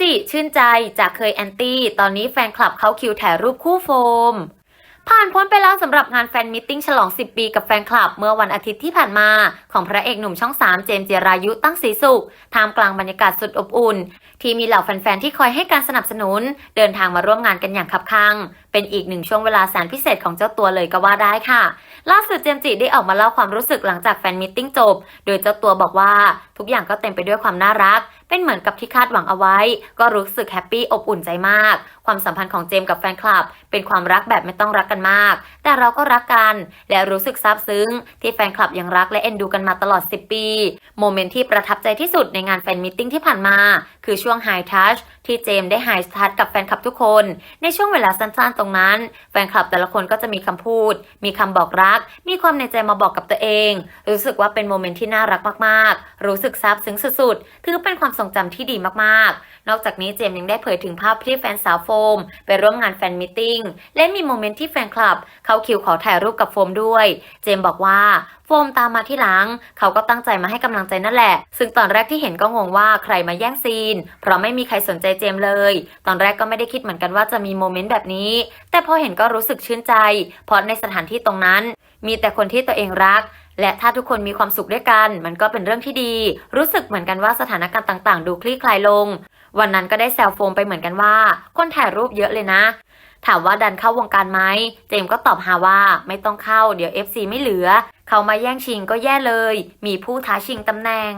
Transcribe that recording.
จิชื่นใจจากเคยแอนตี้ตอนนี้แฟนคลับเขาคิวถ่ายรูปคู่โฟม ผ่านพ้นไปแล้วสำหรับงานแฟนมิทติ้งฉลอง 10 ปีกับแฟนคลับ เมื่อวันอาทิตย์ที่ผ่านมา ของพระเอกหนุ่มช่อง 3 เจมส์เจรายุตั้งศรีสุขท่ามกลางบรรยากาศสุดอบอุ่น ที่มีเหล่าแฟนๆที่คอยให้การสนับสนุน เดินทางมาร่วมงานกันอย่างคับคั่งเป็นอีกหนึ่งช่วงเวลาแสนพิเศษของเจ้าตัวเลยก็ว่าได้ค่ะ ล่าสุดเจมส์จิได้ออกมาเล่าความรู้สึกหลังจากแฟนมิทติ้งจบ โดยเจ้าตัวบอกว่าทุกอย่างก็เต็มไปด้วยความน่ารักเป็นเหมือนกับที่คาดหวังเอาไว้ ก็รู้สึกแฮปปี้อบอุ่นใจมาก ความสัมพันธ์ของเจมกับแฟนคลับ เป็นความรักแบบไม่ต้องรักกันมาก แต่เราก็รักกัน และรู้สึกซาบซึ้ง ที่แฟนคลับยังรักและเอ็นดูกันมาตลอด 10 ปี โมเมนต์ที่ประทับใจที่สุดในงานแฟนมิทติ้งที่ผ่านมา คือช่วงไฮทัชที่เจมได้ไฮทัชกับแฟนคลับทุกคน ในช่วงเวลาสั้นๆตรงนั้น แฟนคลับแต่ละคนก็จะมีคำพูด มีคำบอกรัก มีความในใจมาบอกกับตัวเอง รู้สึกว่าเป็นโมเมนต์ที่น่ารักมากๆ รู้สึกซาบซึ้งสุดๆถือเป็นความทรงจำที่ดีมากๆ นอกจากนี้เจมส์ยังได้เผยถึงภาพที่แฟนสาวโฟม ไปร่วมงานแฟนมิทติ้งและมีโมเมนต์ที่แฟนคลับ เข้าคิวขอถ่ายรูปกับโฟมด้วย เจมส์บอกว่าโฟมตามมาที่หลัง เขาก็ตั้งใจมาให้กำลังใจนั่นแหละ ซึ่งตอนแรกที่เห็นก็งงว่าใครมาแย่งซีน เพราะไม่มีใครสนใจเจมส์เลย ตอนแรกก็ไม่ได้คิดเหมือนกันว่าจะมีโมเมนต์แบบนี้ แต่พอเห็นก็รู้สึกชื่นใจ เพราะในสถานที่ตรงนั้น มีแต่คนที่ตัวเองรัก และถ้าทุกคนมีความสุขด้วยกัน มันก็เป็นเรื่องที่ดี รู้สึกเหมือนกันว่าสถานการณ์ต่างๆ ดูคลี่คลายลง วันนั้นก็ได้แซวโฟมไปเหมือนกันว่า คนถ่ายรูปเยอะเลยนะ ถามว่าดันเข้าวงการไหมเจมก็ตอบหาว่าไม่ต้องเข้าเดี๋ยว FC ไม่เหลือ เขามาแย่งชิงก็แย่เลย มีผู้ท้าชิงตำแหน่ง